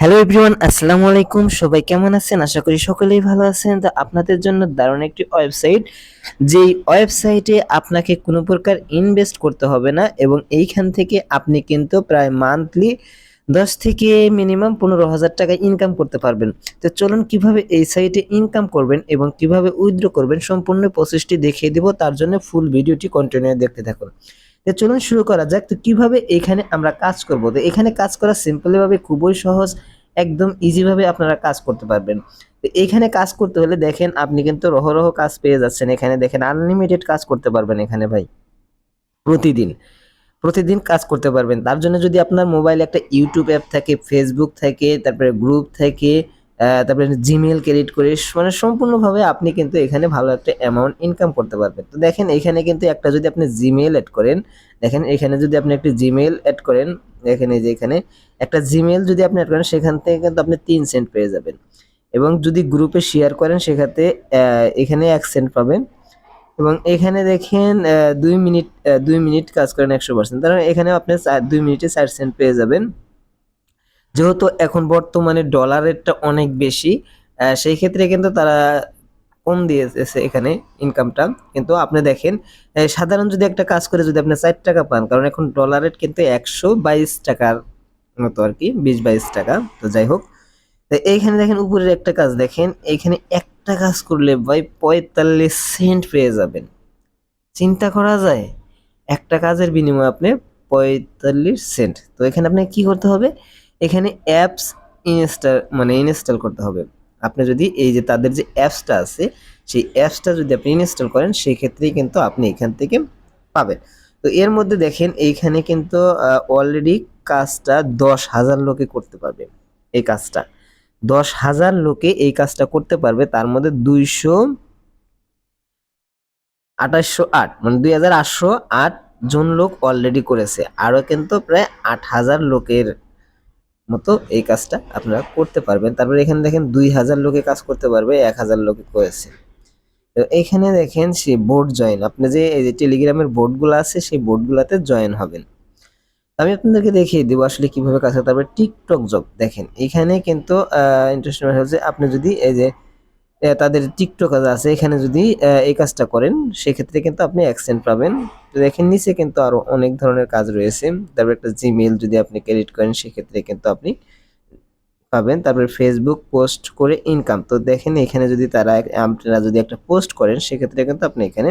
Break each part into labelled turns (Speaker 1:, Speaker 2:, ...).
Speaker 1: Hello everyone আসসালামু আলাইকুম। সবাই কেমন আছেন? আশা করি সকলেই ভালো আছেন। তো আপনাদের জন্য দারুণ একটি ওয়েবসাইট, যেই ওয়েবসাইটে আপনাকে কোনো প্রকার ইনভেস্ট করতে হবে না এবং এইখান থেকে আপনি কিন্তু প্রায় মান্থলি দশ থেকে মিনিমাম পনেরো হাজার টাকা ইনকাম করতে পারবেন। তো চলুন কীভাবে এই সাইটে ইনকাম করবেন এবং কীভাবে উইথড্র করবেন, সম্পূর্ণ প্রসেসটি দেখিয়ে দিব। তার জন্য ফুল ভিডিওটি কন্টিনিউ দেখতে থাকুন। তো চলুন শুরু করা যাক। তো কীভাবে এখানে আমরা কাজ করব? তো এখানে কাজ করা সিম্পলি ভাবে খুবই সহজ, একদম ইজি ভাবে আপনারা কাজ করতে পারবেন। তো এখানে কাজ করতে হলে দেখেন, আপনি কিন্তু রহ রহ কাজ পেয়ে যাচ্ছেন এখানে। দেখেন আনলিমিটেড কাজ করতে পারবেন এখানে ভাই। প্রতিদিন প্রতিদিন কাজ করতে পারবেন। তার জন্য যদি আপনার মোবাইলে একটা ইউটিউব অ্যাপ থাকে ফেসবুক থাকে, তারপরে গ্রুপ থাকে তারপরে জিমেল ক্রেডিট করে মানে সম্পূর্ণভাবে আপনি কিন্তু এখানে ভালো একটা অ্যামাউন্ট ইনকাম করতে পারবেন। তো দেখেন এখানে কিন্তু একটা যদি আপনি জিমেল অ্যাড করেন দেখেন এখানে যদি আপনি একটি জিমেল অ্যাড করেন এই যে এখানে একটা জিমেল যদি আপনি অ্যাড করেন সেখান থেকে কিন্তু আপনি তিন সেন্ট পেয়ে যাবেন। এবং যদি গ্রুপে শেয়ার করেন আহ, এখানে এক সেন্ট পাবেন। এবং এখানে দেখেন দুই মিনিট দুই মিনিট কাজ করেন একশো পার্সেন্ট তার মানে এখানে আপনি দুই মিনিটে চার সেন্ট পেয়ে যাবেন। যেহেতু এখন বর্তমানে ডলার রেটটা অনেক বেশি সেই ক্ষেত্রে কিন্তু তারা কম দিয়েছে এখানে ইনকামটা কিন্তু আপনি দেখেন সাধারণ যদি একটা কাজ করে যদি আপনি চার টাকা পান, কারণ এখন ডলার রেট কিন্তু একশো বাইশ টাকার মতো আর কি, বিশ বাইশ টাকা। তো যাই হোক, তো এইখানে দেখেন উপরের একটা কাজ দেখেন, এইখানে একটা কাজ করলে ভাই পঁয়তাল্লিশ সেন্ট পেয়ে যাবেন। চিন্তা করা যায়, একটা কাজের বিনিময়ে আপনি পঁয়তাল্লিশ সেন্ট তো এখানে আপনি কি করতে হবে? এখানে অ্যাপস ইনস্টল মানে ইনস্টল করতে হবে। আপনি যদি এই যে তাদের যে অ্যাপসটা আছে, সেই অ্যাপসটা যদি আপনি ইনস্টল করেন সেই ক্ষেত্রেই কিন্তু আপনি এখান থেকে পাবেন। তো এর মধ্যে দেখেন, এইখানে কিন্তু অলরেডি কাজটা দশ হাজার লোকে করতে পারবে এই কাজটা। দশ হাজার লোকে এই কাজটা করতে পারবে, তার মধ্যে দুইশো আঠাশশো আট মানে দুই হাজার আটশো আট জন লোক অলরেডি করেছে। আরও কিন্তু প্রায় আট হাজার লোকের মতো এই কাজটা আপনারা করতে পারবেন। তারপরে এখানে দেখেন দুই হাজার লোকে কাজ করতে পারবে, এক হাজার লোকে করেছে। তো এইখানে দেখেন সে বোর্ড জয়েন আপনি যে এই যে টেলিগ্রামের বোর্ডগুলো আছে, সেই বোর্ডগুলোতে জয়েন হবেন। আমি আপনাদেরকে দেখিয়ে দেবো আসলে কীভাবে কাজ হয়। তারপরে টিকটক জব দেখেন। এখানে কিন্তু ইন্টারেস্টিং হচ্ছে, আপনি যদি এই যে তাদের টিকটক আছে, এখানে যদি এই কাজটা করেন, সেক্ষেত্রে কিন্তু আপনি অ্যাকসেন্ট পাবেন। তো দেখেন, নিচে কিন্তু আরও অনেক ধরনের কাজ রয়েছে। তারপর একটা জিমেল যদি আপনি ক্রেডিট করেন, সেক্ষেত্রে কিন্তু আপনি পাবেন। তারপরে ফেসবুক পোস্ট করে ইনকাম তো দেখেন, এখানে যদি তারা, আপনারা যদি একটা পোস্ট করেন, সেক্ষেত্রে কিন্তু আপনি এখানে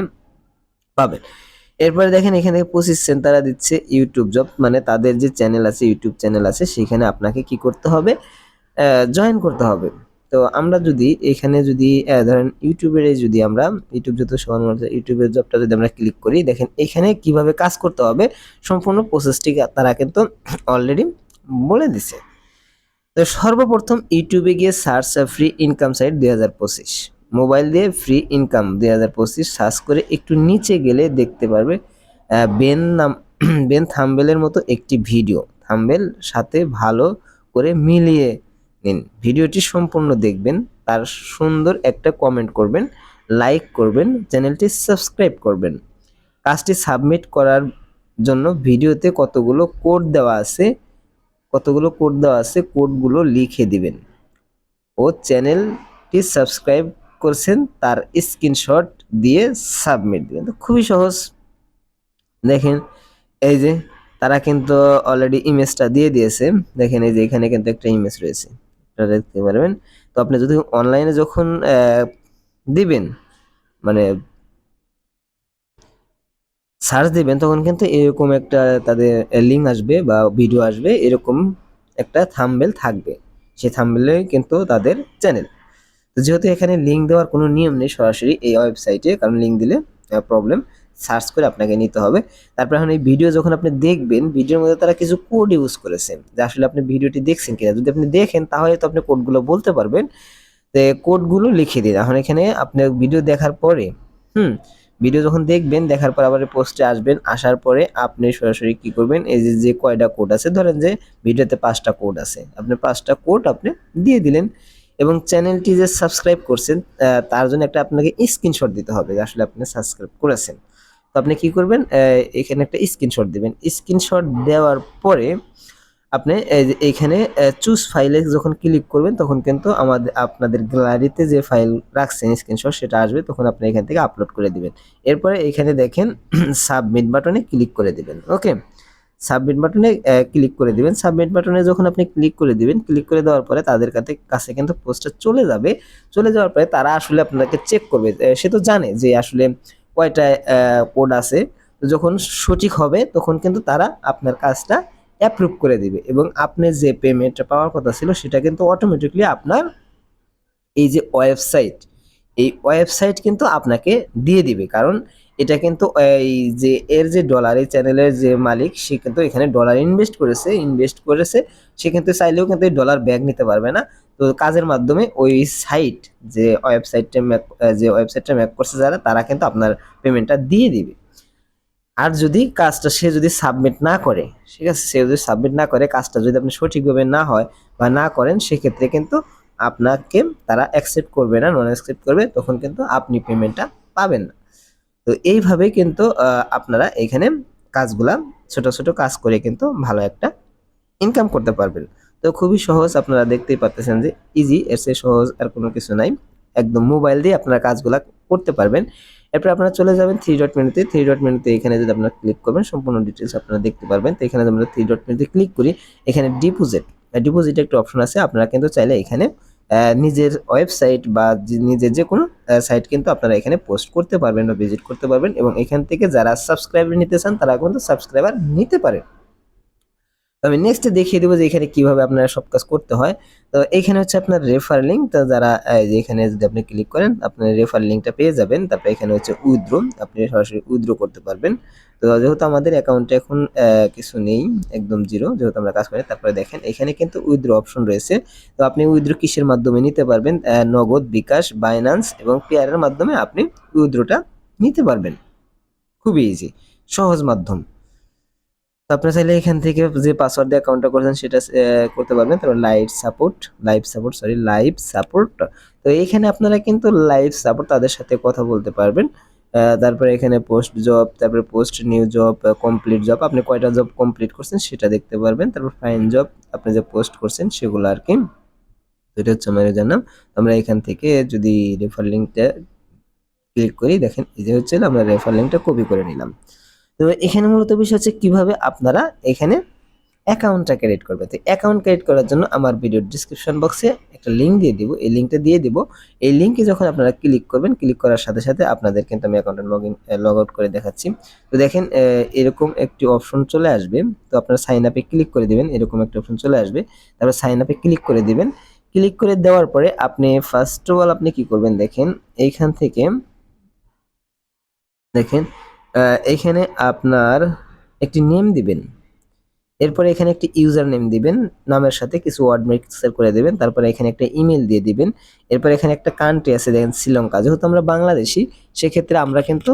Speaker 1: পাবেন। এরপরে দেখেন, এখানে পঁচিশ সেন্ট তারা দিচ্ছে ইউটিউব জব মানে তাদের যে চ্যানেল আছে ইউটিউব চ্যানেল আছে, সেখানে আপনাকে কি করতে হবে? জয়েন করতে হবে। তো আমরা যদি এখানে যদি ধরেন ইউটিউবের যদি আমরা ইউটিউব যত সমান মনে ইউটিউবের জবটা যদি আমরা ক্লিক করি, দেখেন এখানে কীভাবে কাজ করতে হবে, সম্পূর্ণ প্রসেসটি তারা কিন্তু অলরেডি বলে দিছে। তো সর্বপ্রথম ইউটিউবে গিয়ে সার্চ ফ্রি ইনকাম সাইট দুই হাজার পঁচিশ। মোবাইল দিয়ে ফ্রি ইনকাম দুই হাজার পঁচিশ সার্চ করে একটু নিচে গেলে দেখতে পারবে বেন নাম বেন থাম্বেলের মতো একটি ভিডিও থাম্বেল সাথে ভালো করে মিলিয়ে নিন। ভিডিওটি সম্পূর্ণ দেখবেন, তার সুন্দর একটা কমেন্ট করবেন লাইক করবেন, চ্যানেলটি সাবস্ক্রাইব করবেন। কাজটি সাবমিট করার জন্য ভিডিওতে কতগুলো কোড দেওয়া আছে, কতগুলো কোড দেওয়া আছে কোডগুলো লিখে দিবেন। ও চ্যানেলটি সাবস্ক্রাইব করছেন, তার স্ক্রিনশট দিয়ে সাবমিট দিবেন। তো খুবই সহজ। দেখেন, এই যে তারা কিন্তু অলরেডি ইমেজটা দিয়ে দিয়েছে। দেখেন, এই যে এখানে কিন্তু একটা ইমেজ রয়েছে। এটা দেখতে পারবেন। তো আপনি যদি অনলাইনে যখন দিবেন মানে সার্চ দিবেন, তখন কিন্তু এরকম একটা তাদের লিঙ্ক আসবে বা ভিডিও আসবে। এরকম একটা থাম্বেল থাকবে। সেই থাম্বেলে কিন্তু তাদের চ্যানেল তো যেহেতু এখানে লিঙ্ক দেওয়ার কোনো নিয়ম নেই সরাসরি এই ওয়েবসাইটে কারণ লিঙ্ক দিলে প্রবলেম সার্চ করে আপনাকে নিতে হবে। তারপর এখন এই ভিডিও যখন আপনি দেখবেন ভিডিওর মধ্যে তারা কিছু কোড ইউজ করেছেন, যে আসলে আপনি ভিডিওটি দেখছেন কিনা। যদি আপনি দেখেন, তাহলে তো আপনি কোডগুলো বলতে পারবেন তো কোডগুলো লিখে দিন। এখন এখানে আপনি ভিডিও দেখার পরে, হুম ভিডিও যখন দেখবেন, দেখার পর আবার পোস্টে আসবেন, আসার পরে আপনি সরাসরি কি করবেন, এই যে যে কয়টা কোড আছে, ধরেন যে ভিডিওতে পাঁচটা কোড আছে, আপনি পাঁচটা কোড আপনি দিয়ে দিলেন এবং চ্যানেলটি যে সাবস্ক্রাইব করছেন তার জন্য একটা আপনাকে স্ক্রিনশট দিতে হবে যে আসলে আপনি সাবস্ক্রাইব করেছেন। আপনি কি করবেন? এখানে একটা স্ক্রিনশট দিবেন। স্ক্রিনশট দেওয়ার পরে আপনি এইখানে চুজ ফাইলে যখন ক্লিক করবেন, তখন কিন্তু আমাদের আপনাদের গ্যালারিতে যে ফাইল রাখছেন স্ক্রিনশট সেটা আসবে। তখন আপনি এখান থেকে আপলোড করে দিবেন। এরপরে এখানে দেখেন সাবমিট বাটনে ক্লিক করে দিবেন। ওকে সাবমিট বাটনে ক্লিক করে দিবেন। সাবমিট বাটনে যখন আপনি ক্লিক করে দিবেন ক্লিক করে দেওয়ার পরে তাদের কাছে কাছে কিন্তু পোস্টটা চলে যাবে। চলে যাওয়ার পরে তারা আসলে আপনাকে চেক করবে। সে তো জানে যে আসলে কয়টা কোড আছে যখন সঠিক হবে, তখন কিন্তু তারা আপনার কাজটা অ্যাপ্রুভ করে দিবে এবং আপনি যে পেমেন্টটা পাওয়ার কথা ছিল, সেটা কিন্তু অটোমেটিকলি আপনার এই যে ওয়েবসাইট এই ওয়েবসাইট কিন্তু আপনাকে দিয়ে দিবে। কারণ এটা কিন্তু এই যে এর যে ডলার এই চ্যানেলের যে মালিক, সে কিন্তু এখানে ডলার ইনভেস্ট করেছে ইনভেস্ট করেছে, সে কিন্তু চাইলেও কিন্তু এই ডলার ব্যাগ নিতে পারবে না। তো কাজের মাধ্যমে ওই সাইট যে ওয়েবসাইটটা ম্যাক যে ওয়েবসাইটটা ম্যাক করছে যারা, তারা কিন্তু আপনার পেমেন্টটা দিয়ে দিবে। আর যদি কাজটা সে যদি সাবমিট না করে, ঠিক আছে, সে যদি সাবমিট না করে, কাজটা যদি আপনি সঠিকভাবে না হয় বা না করেন, সেক্ষেত্রে কিন্তু আপনাকে তারা অ্যাকসেপ্ট করবে না নন অ্যাকসেপ্ট করবে, তখন কিন্তু আপনি পেমেন্টটা পাবেন না। তো এইভাবে কিন্তু আপনারা এখানে কাজগুলা ছোট ছোট কাজ করে কিন্তু ভালো একটা ইনকাম করতে পারবেন। তো খুবই সহজ আপনারা দেখতেই পাচ্ছেন যে ইজি এর চেয়ে সহজ আর কোনো কিছু নাই। একদম মোবাইল দিয়ে আপনারা কাজগুলা করতে পারবেন। এরপর আপনারা চলে যাবেন থ্রি ডট মেনুতে থ্রি ডট মেনুতে এখানে যদি আপনারা ক্লিক করবেন, সম্পূর্ণ ডিটেলস আপনারা দেখতে পারবেন। তো এখানে আমরা থ্রি ডট মেনুতে ক্লিক করি, এখানে ডিপোজিট ডিপোজিট একটা অপশন আছে। আপনারা কিন্তু চাইলে এখানে নিজের ওয়েবসাইট বা নিজের যে কোনো সাইট কিন্তু আপনারা এখানে পোস্ট করতে পারবেন বা ভিজিট করতে পারবেন। এবং এখান থেকে যারা সাবস্ক্রাইবার নিতে চান, তারা কিন্তু সাবস্ক্রাইবার নিতে পারেন। আমি নেক্সট দেখিয়ে দেবো যে এখানে কীভাবে আপনারা সব কাজ করতে হয়। তো এখানে হচ্ছে আপনার রেফার লিঙ্ক তো যারা এখানে যদি আপনি ক্লিক করেন আপনার রেফার লিঙ্কটা পেয়ে যাবেন। তারপরে এখানে হচ্ছে উইথড্রো আপনি সরাসরি উইথড্রো করতে পারবেন। তো যেহেতু আমাদের অ্যাকাউন্টে এখন কিছু নেই, একদম জিরো যেহেতু আমরা কাজ করি তারপরে দেখেন, এখানে কিন্তু উইথড্রো অপশন রয়েছে। তো আপনি উইথড্রো কিসের মাধ্যমে নিতে পারবেন? নগদ, বিকাশ বাইন্যান্স এবং পেয়ারের মাধ্যমে আপনি উইথড্রোটা নিতে পারবেন। খুবই ইজি সহজ মাধ্যম। তো আপনি চাইলে এখান থেকে যে পাসওয়ার্ড দিয়ে অ্যাকাউন্টটা করেছেন, সেটা করতে পারবেন। তারপর live support live support sorry live support তো এখানে আপনারা কিন্তু লাইভ সাপোর্ট তাদের সাথে কথা বলতে পারবেন। তারপরে এখানে পোস্ট জব তারপরে post new job complete job আপনি কয়টা জব কমপ্লিট করছেন সেটা দেখতে পারবেন। তারপর ফাইন জব আপনি যে পোস্ট করছেন সেগুলো আর কি। এটা হচ্ছে আমার জানাম আমরা এখান থেকে যদি রেফার লিঙ্কটা ক্লিক করি, দেখেন, এই যে হচ্ছে আমরা রেফার লিঙ্কটা কপি করে নিলাম। তো এখানে মূলত বিষয় হচ্ছে কীভাবে আপনারা এখানে অ্যাকাউন্টটা ক্রিয়েট করবে। তো অ্যাকাউন্ট ক্রিয়েট করার জন্য আমার ভিডিওর ডিসক্রিপশন বক্সে একটা লিঙ্ক দিয়ে দিব। এই লিঙ্কটা দিয়ে দিব। এই লিঙ্কে যখন আপনারা ক্লিক করবেন ক্লিক করার সাথে সাথে আপনাদের কিন্তু আমি অ্যাকাউন্টে লগ ইন লগ আউট করে দেখাচ্ছি। তো দেখেন এরকম একটি অপশন চলে আসবে। তো আপনারা সাইন আপে ক্লিক করে দিবেন, এরকম একটা অপশন চলে আসবে। তারপর সাইন আপে ক্লিক করে দিবেন। ক্লিক করে দেওয়ার পরে আপনি ফার্স্ট অফ অল আপনি কি করবেন দেখেন, এইখান থেকে দেখেন এখানে আপনার একটি নেম দিবেন। এরপরে এখানে একটি ইউজার নেম দিবেন, নামের সাথে কিছু ওয়ার্ড মিক্সার করে দেবেন, তারপরে এখানে একটা ইমেল দিয়ে দিবেন। এরপর এখানে একটা কান্ট্রি আছে, দেখেন শ্রীলঙ্কা। যেহেতু আমরা বাংলাদেশি, সেক্ষেত্রে আমরা কিন্তু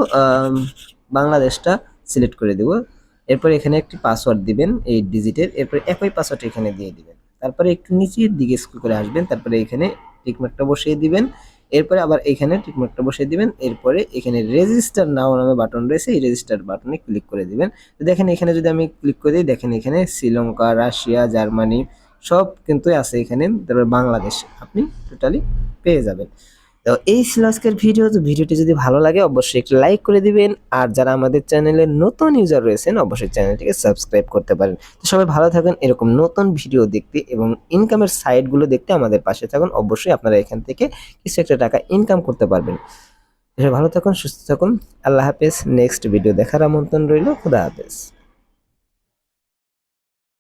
Speaker 1: বাংলাদেশটা সিলেক্ট করে দেব। এরপর এখানে একটি পাসওয়ার্ড দিবেন, এই ডিজিটের এরপর একই পাসওয়ার্ড এখানে দিয়ে দিবেন। তারপরে একটু নিচের দিকে স্কুল করে আসবেন, তারপরে এখানে টিকমার্কটা বসিয়ে দিবেন। এরপরে আবার এখানে টিকমার্কটা বসিয়ে দিবেন। এরপরে এখানে রেজিস্টার নাও নামে বাটন রয়েছে। এই রেজিস্টার বাটনে ক্লিক করে দিবেন। তো দেখেন এখানে যদি আমি ক্লিক করে দিই, দেখেন এখানে শ্রীলঙ্কা, রাশিয়া, জার্মানি সব কিন্তু আছে এখানে। তারপরে বাংলাদেশ আপনি টোটালি পেয়ে যাবেন। তো এই ছিল আজকের ভিডিও তো ভিডিওটি যদি ভালো লাগে, অবশ্যই একটি লাইক করে দিবেন। আর যারা আমাদের চ্যানেলে নতুন ইউজার রয়েছেন, অবশ্যই চ্যানেলটিকে সাবস্ক্রাইব করতে পারেন। তো সবাই ভালো থাকুন, এরকম নতুন ভিডিও দেখতে এবং ইনকামের সাইটগুলো দেখতে আমাদের পাশে থাকুন। অবশ্যই আপনারা এখান থেকে কিছু একটা টাকা ইনকাম করতে পারবেন। ভালো থাকুন, সুস্থ থাকুন। আল্লাহ হাফেজ। নেক্সট ভিডিও দেখার আমন্ত্রণ রইল। খুদা হাফেজ।